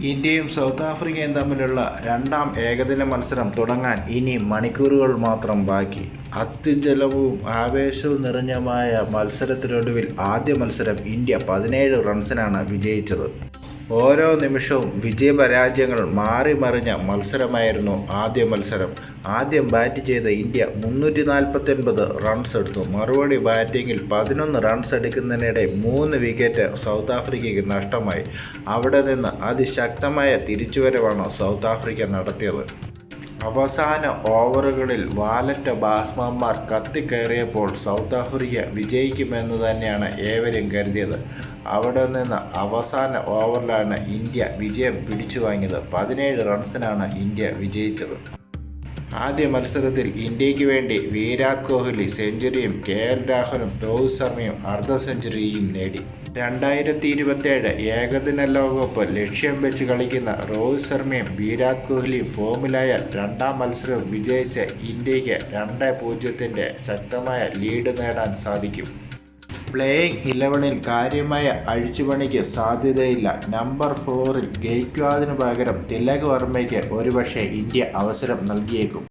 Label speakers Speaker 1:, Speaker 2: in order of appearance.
Speaker 1: ഇന്ത്യയും സൗത്ത് ആഫ്രിക്കയും തമ്മിലുള്ള രണ്ടാം ഏകദിന മത്സരം തുടങ്ങാൻ ഇനി മണിക്കൂറുകൾ മാത്രം ബാക്കി. അത്യുജ്വലവും ആവേശവും നിറഞ്ഞമായ മത്സരത്തിനൊടുവിൽ ആദ്യ മത്സരം ഇന്ത്യ പതിനേഴ് റൺസിനാണ് വിജയിച്ചത്. ഓരോ നിമിഷവും വിജയപരാജയങ്ങൾ മാറി മറിഞ്ഞ മത്സരമായിരുന്നു ആദ്യ മത്സരം. ആദ്യം ബാറ്റ് ചെയ്ത ഇന്ത്യ മുന്നൂറ്റി നാൽപ്പത്തി ഒൻപത് റൺസ് എടുത്തു. മറുപടി ബാറ്റിങ്ങിൽ പതിനൊന്ന് റൺസ് എടുക്കുന്നതിനിടെ മൂന്ന് വിക്കറ്റ് സൗത്ത് ആഫ്രിക്കയ്ക്ക് നഷ്ടമായി. അവിടെ നിന്ന് അതിശക്തമായ തിരിച്ചുവരവാണ് സൗത്ത് ആഫ്രിക്ക നടത്തിയത്. അവസാന ഓവറുകളിൽ വാലറ്റ ബാറ്റ്സ്മാൻമാർ കത്തിക്കയറിയപ്പോൾ സൗത്ത് ആഫ്രിക്ക വിജയിക്കുമെന്ന് തന്നെയാണ് ഏവരും കരുതിയത്. അവിടെ നിന്ന് അവസാന ഓവറിലാണ് ഇന്ത്യ വിജയം പിടിച്ചു വാങ്ങിയത് പതിനേഴ് റൺസിനാണ് ഇന്ത്യ വിജയിച്ചത്. ആദ്യ മത്സരത്തിൽ ഇന്ത്യയ്ക്ക് വേണ്ടി വിരാട് കോഹ്ലി സെഞ്ചുറിയും കെ എൽ രാഹുലും രോഹിത് ശർമ്മയും അർദ്ധ സെഞ്ചുറിയും നേടി. രണ്ടായിരത്തി ഇരുപത്തിയേഴ് ഏകദിന ലോകകപ്പ് ലക്ഷ്യം വെച്ച് കളിക്കുന്ന രോഹിത് ശർമ്മയും വിരാട് കോഹ്ലിയും ഫോമിലായാൽ രണ്ടാം മത്സരം വിജയിച്ച് ഇന്ത്യയ്ക്ക് രണ്ട് പൂജ്യത്തിന്റെ ശക്തമായ ലീഡ് നേടാൻ സാധിക്കും. പ്ലേയിങ് ഇലവനിൽ കാര്യമായ അഴിച്ചുപണിക്ക് സാധ്യതയില്ല. നമ്പർ ഫോറിൽ ഗെയ്ക്വാദിന് പകരം തിലക് വർമ്മയ്ക്ക് ഒരുപക്ഷെ ഇന്ത്യ അവസരം നൽകിയേക്കും.